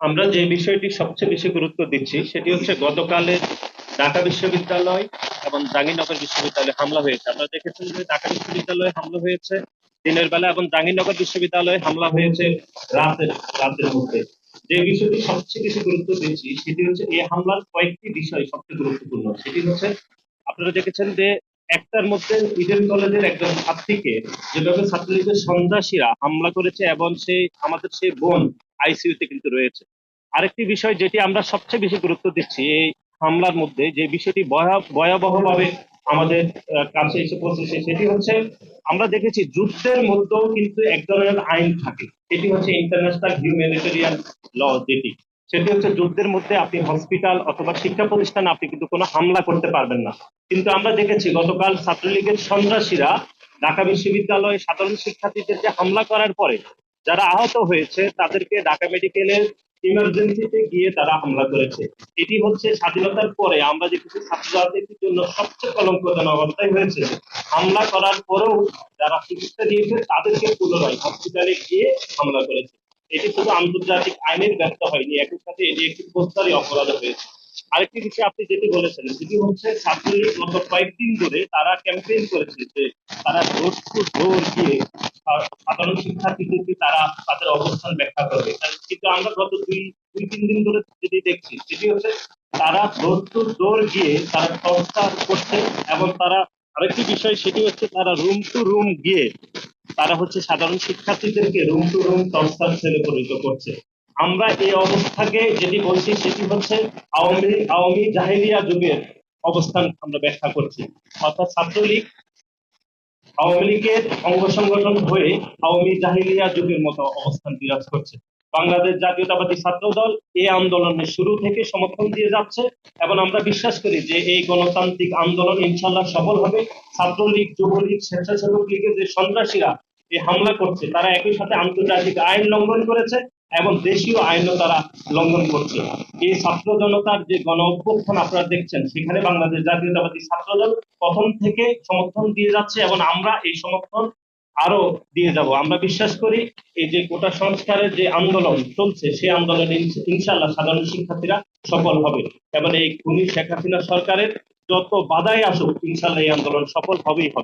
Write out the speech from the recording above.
আমরা যে বিষয়টি সবচেয়ে বেশি গুরুত্ব দিচ্ছি সেটি হচ্ছে গতকালের ঢাকা বিশ্ববিদ্যালয় এবং জাহাঙ্গীরনগর বিশ্ববিদ্যালয়ে হামলা হয়েছে। আপনারা দেখেছেন যে ঢাকা বিশ্ববিদ্যালয়ে হামলা হয়েছে দিনের বেলা এবং জাহাঙ্গীরনগর বিশ্ববিদ্যালয়ে হামলা হয়েছে রাতের রাতের মধ্যে। যে বিষয়টি সবচেয়ে বেশি গুরুত্ব দিচ্ছি সেটি হচ্ছে এই হামলার কয়েকটি বিষয় সবচেয়ে গুরুত্বপূর্ণ। সেটি হচ্ছে, আপনারা দেখেছেন যে একটার মধ্যে ইডেন কলেজের একজন ছাত্রীকে যেভাবে ছাত্রলীগের সন্ত্রাসীরা হামলা করেছে এবং সেই আমাদের সেই বোন আইসিইউতে কিন্তু রয়েছে। আরেকটি বিষয় যেটি আমরা সবচেয়ে বেশি গুরুত্ব দিচ্ছি, এই হামলার মধ্যে যে বিষয়টি ভয়া- ভয়াবহভাবে আমাদের কাছে এসে পৌঁছেছে, সেটি হচ্ছে আমরা দেখেছি যুদ্ধের মধ্যেও কিন্তু এক ধরনের আইন থাকে। সেটি হচ্ছে ইন্টারন্যাশনাল হিউম্যানিটেরিয়ান ল যেটি। সেটি হচ্ছে যুদ্ধের মধ্যে আপনি হসপিটাল অথবা শিক্ষা প্রতিষ্ঠানে আপনি কিন্তু কোনো হামলা করতে পারবেন না। কিন্তু আমরা দেখেছি গতকাল ছাত্রলীগের সন্ত্রাসীরা ঢাকা বিশ্ববিদ্যালয়ে সাধারণ শিক্ষার্থীদের যে হামলা করার পরে যারা আহত হয়েছে, তাদেরকে ঢাকা মেডিকেলের ইমার্জেন্সিতে গিয়ে তারা হামলা করেছে। এটি হচ্ছে স্বাধীনতার পরে আমরা যে কিছু ছাত্র রাজনীতির জন্য সবচেয়ে কলঙ্কজনক অবস্থায় হয়েছে, হামলা করার পরেও যারা চিকিৎসা দিয়েছে, তাদেরকে পুনরায় হসপিটালে গিয়ে হামলা করেছে। এটি শুধু আন্তর্জাতিক আইনের ব্যর্থ হয়নি, একই সাথে এটি একটি ফৌজদারি অপরাধ হয়েছে। আরেকটি বিষয় আপনি যেটি বলেছেন যেটি হচ্ছে ছাত্রলীগ গত কয়েকদিন ধরে তারা ক্যাম্পেইন করেছে যে তারা ডোর টু ডোর গিয়ে সাধারণ শিক্ষার্থীদেরকে তারা তাদের অবস্থান ব্যাখ্যা করবে। কিন্তু আমরা গত দুই দুই, তিন দিন ধরে যেটি দেখছি, সেটি হচ্ছে তারা ডোর টু ডোর গিয়ে তারা সংস্কার করছে এবং তারা আরেকটি বিষয়, সেটি হচ্ছে তারা রুম টু রুম গিয়ে তারা হচ্ছে সাধারণ শিক্ষার্থীদেরকে রুম টু রুম সংস্থার ছেলে পরিণত করছে। আমরা এই অবস্থাকে যেটি বলছি সেটি হচ্ছে আওয়ামী আওয়ামী জাহেলিয়া যুগের অবস্থান আমরা ব্যাখ্যা করছি। অর্থাৎ ছাত্রলীগ আওয়ামী লীগের অঙ্গ সংগঠন হয়ে আওয়ামী জাহিলিয়া যুগের মতো অবস্থান বিরাজ করছে। বাংলাদেশ জাতীয়তাবাদী ছাত্র দল এই আন্দোলনের শুরু থেকে সমর্থন দিয়ে যাচ্ছে এবং আমরা বিশ্বাস করি যে এই গণতান্ত্রিক আন্দোলন ইনশাল্লাহ সফল হবে। ছাত্রলীগ, যুবলীগ, স্বেচ্ছাসেবক লীগের যে সন্ত্রাসীরা এই হামলা করছে, তারা একই সাথে আন্তর্জাতিক আইন লঙ্ঘন করেছে। এবং দেশীয় আইনও তারা লঙ্ঘন করছে। এই ছাত্র জনতার যে গণ অভ্যুত্থান আপনারা দেখছেন, সেখানে বাংলাদেশ জাতীয়তাবাদী ছাত্রদল প্রথম থেকে সমর্থন দিয়ে যাচ্ছে এবং আমরা এই সমর্থন আরও দিয়ে যাব। আমরা বিশ্বাস করি এই যে কোটা সংস্কারের যে আন্দোলন চলছে, সেই আন্দোলনে ইনশাল্লাহ সাধারণ শিক্ষার্থীরা সফল হবে এবং এই খুনি শেখ হাসিনা সরকারের যত বাধাই আসুক ইনশাল্লাহ এই আন্দোলন সফল হবেই হবে।